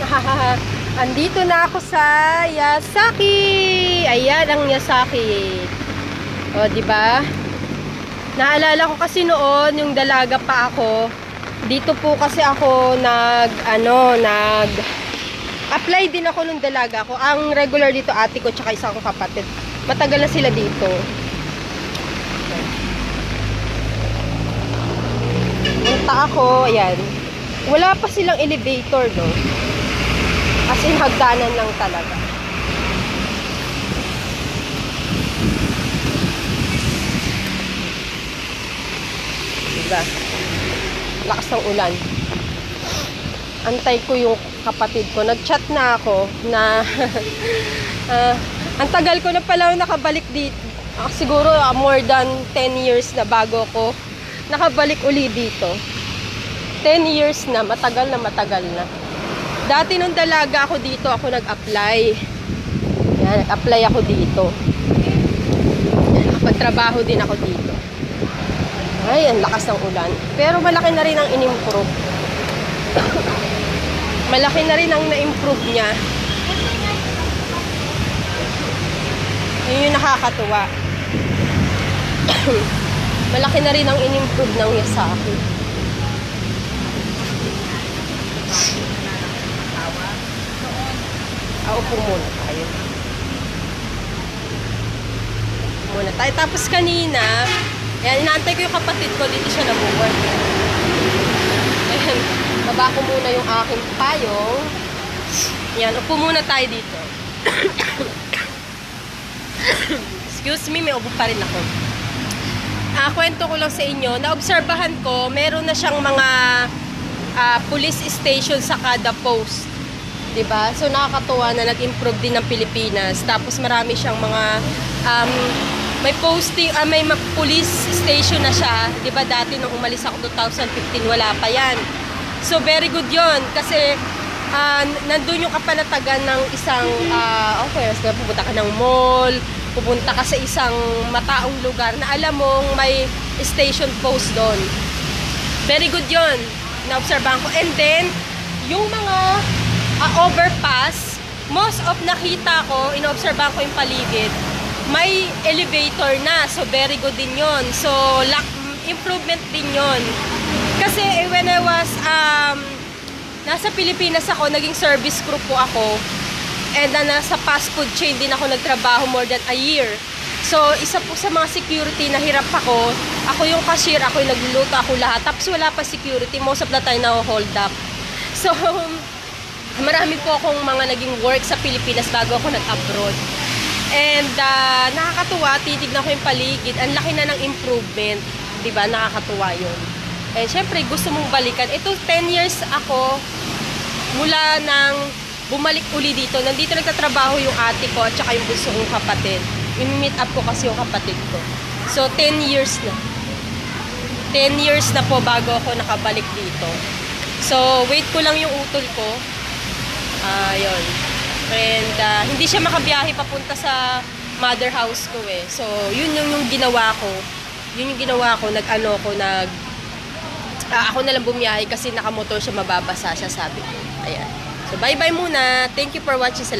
Andito na ako sa Yasaki. Ayan ang Yasaki. O, di ba? Naalala ko kasi noon yung dalaga pa ako. Dito po kasi ako nag ano, nag apply din ako nung dalaga ko. Ang regular dito ate ko tsaka isa kong kapatid. Matagal na sila dito. Punta ako, ayan. Wala pa silang elevator, no? As in, hagdanan lang talaga. Diba? Lakas ng ulan. Antay ko yung kapatid ko. Nag-chat na ako na ah, ang tagal ko na pala nakabalik dito. Ah, siguro ah, more than 10 years na bago ko nakabalik uli dito. 10 years na, matagal na matagal na. Dati nung dalaga ako dito, ako nag-apply. Yan, nag-apply ako dito. Yan, nakapagtrabaho din ako dito. Ay, ang lakas ng ulan. Pero malaki na rin ang in-improve. malaki na rin ang na-improve niya. Yun yung nakakatuwa. malaki na rin ang in-improve ng Yasaki. Ah, upo muna tayo. Muna tayo. Tapos kanina, yan, inaantay ko yung kapatid ko. Dito siya nag-work. Ayan, baba ko muna yung aking payong. Yan, upo muna tayo dito. Excuse me, may ubo pa rin ako. Ah, kwento ko lang sa inyo, naobserbahan ko, meron na siyang mga ah, police station sa kada post. 'Di ba? So nakakatuwa na nag-improve din ng Pilipinas. Tapos marami siyang mga um, may posting, ah, may ma- police station na siya. 'Di ba dati nung umalis ako 2015 wala pa 'yan. So very good 'yon kasi ah, nandun yung kapanatagan ng isang ah, okay, so, pupunta ka ng mall, pupunta ka sa isang mataong lugar na alam mong may station post doon. Very good yon naobserbahan ko. And then, yung mga ah, overpass, most of nakita ko, inoobserbahan ko yung paligid, may elevator na. So, very good din yon So, lack, improvement din yon Kasi eh, when I was, um, nasa Pilipinas ako, naging service crew po ako. And uh, nasa fast food chain din ako nagtrabaho more than a year. So, isa po sa mga security na hirap ako, ako yung cashier, ako yung nagluluto, ako lahat. Tapos wala pa security, most of the time na hold up. So, marami po akong mga naging work sa Pilipinas bago ako nag-abroad. And uh, nakakatuwa, titignan ko yung paligid, ang laki na ng improvement. ba Nakakatuwa yun. And syempre, gusto mong balikan. Ito, 10 years ako mula nang bumalik uli dito. Nandito nagtatrabaho yung ate ko at saka yung gusto kong kapatid. I-meet up ko kasi yung kapatid ko. So, 10 years na. 10 years na po bago ako nakabalik dito. So, wait ko lang yung utol ko. Ah, yun. And ah, hindi siya makabiyahe papunta sa mother house ko eh. So, yun yung, yung ginawa ko. Yun yung ginawa ko. Nag-ano ko, nag... ah, ako na lang bumiyahe kasi nakamotor siya mababasa siya sabi ko. Ayan. So, bye-bye muna. Thank you for watching.